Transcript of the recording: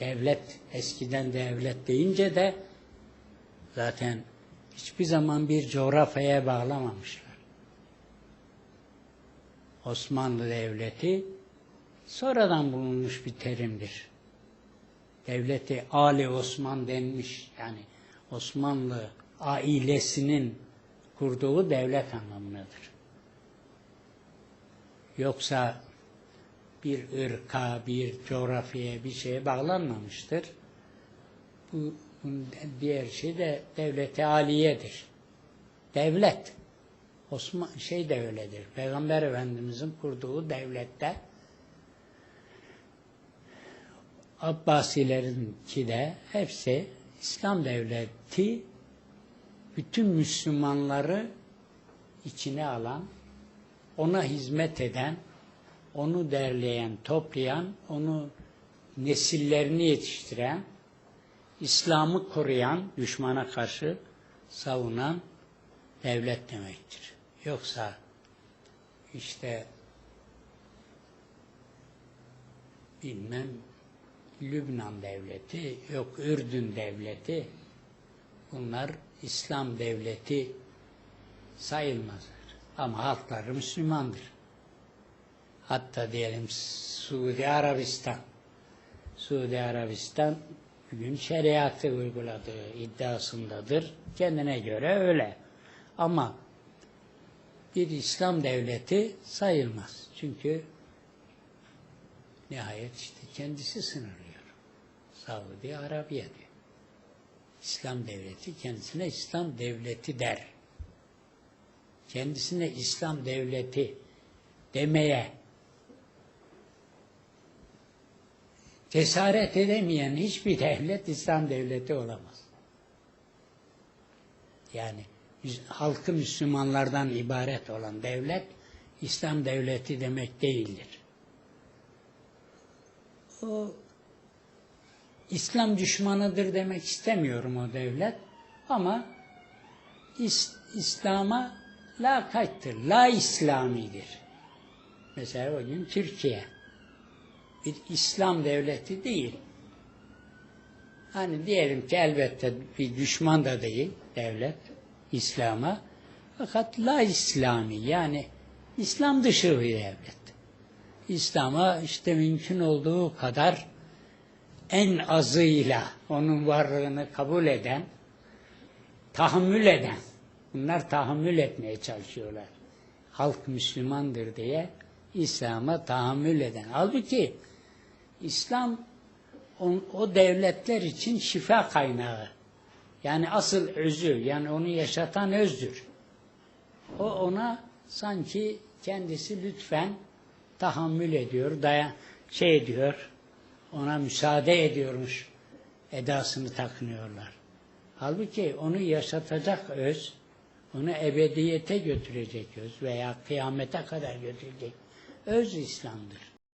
devlet, eskiden devlet deyince de zaten hiçbir zaman bir coğrafyaya bağlamamışlar. Osmanlı Devleti sonradan bulunmuş bir terimdir. Devleti Ali Osman denmiş. Yani Osmanlı ailesinin kurduğu devlet anlamındadır. Yoksa bir ırka, bir coğrafyaya, bir şeye bağlanmamıştır. Bu diğer şey de devleti aliyedir. Devlet. Osman şey de öyledir. Peygamber Efendimizin kurduğu devlette Abbasilerinki de hepsi İslam devleti bütün Müslümanları içine alan, ona hizmet eden, onu derleyen, toplayan, onu nesillerini yetiştiren, İslam'ı koruyan, düşmana karşı savunan devlet demektir. Yoksa işte bilmem Lübnan devleti, yok Ürdün devleti bunlar İslam devleti sayılmazlar. Ama halkları Müslümandır. Hatta diyelim Suudi Arabistan. Suudi Arabistan bugün şeriatı uyguladığı iddiasındadır. Kendine göre öyle. Ama bir İslam devleti sayılmaz. Çünkü nihayet işte kendisi sınırlıyor. Saudi Arabiya diyor. İslam devleti kendisine İslam devleti der. Kendisine İslam devleti demeye cesaret edemeyen hiçbir devlet İslam devleti olamaz. Yani halkı Müslümanlardan ibaret olan devlet İslam devleti demek değildir. O İslam düşmanıdır demek istemiyorum o devlet ama İs, İslam'a la kayıttır, la İslamidir. Mesela o gün Türkiye bir İslam devleti değil. Hani diyelim ki elbette bir düşman da değil devlet İslam'a. Fakat la İslami yani İslam dışı bir devlet. İslam'a işte mümkün olduğu kadar en azıyla onun varlığını kabul eden, tahammül eden, bunlar tahammül etmeye çalışıyorlar. Halk Müslümandır diye İslam'a tahammül eden. Halbuki İslam o, o devletler için şifa kaynağı. Yani asıl özü, yani onu yaşatan özdür. O ona sanki kendisi lütfen tahammül ediyor, dayan, şey ediyor, ona müsaade ediyormuş edasını takınıyorlar. Halbuki onu yaşatacak öz, onu ebediyete götürecek öz veya kıyamete kadar götürecek öz İslam'dır.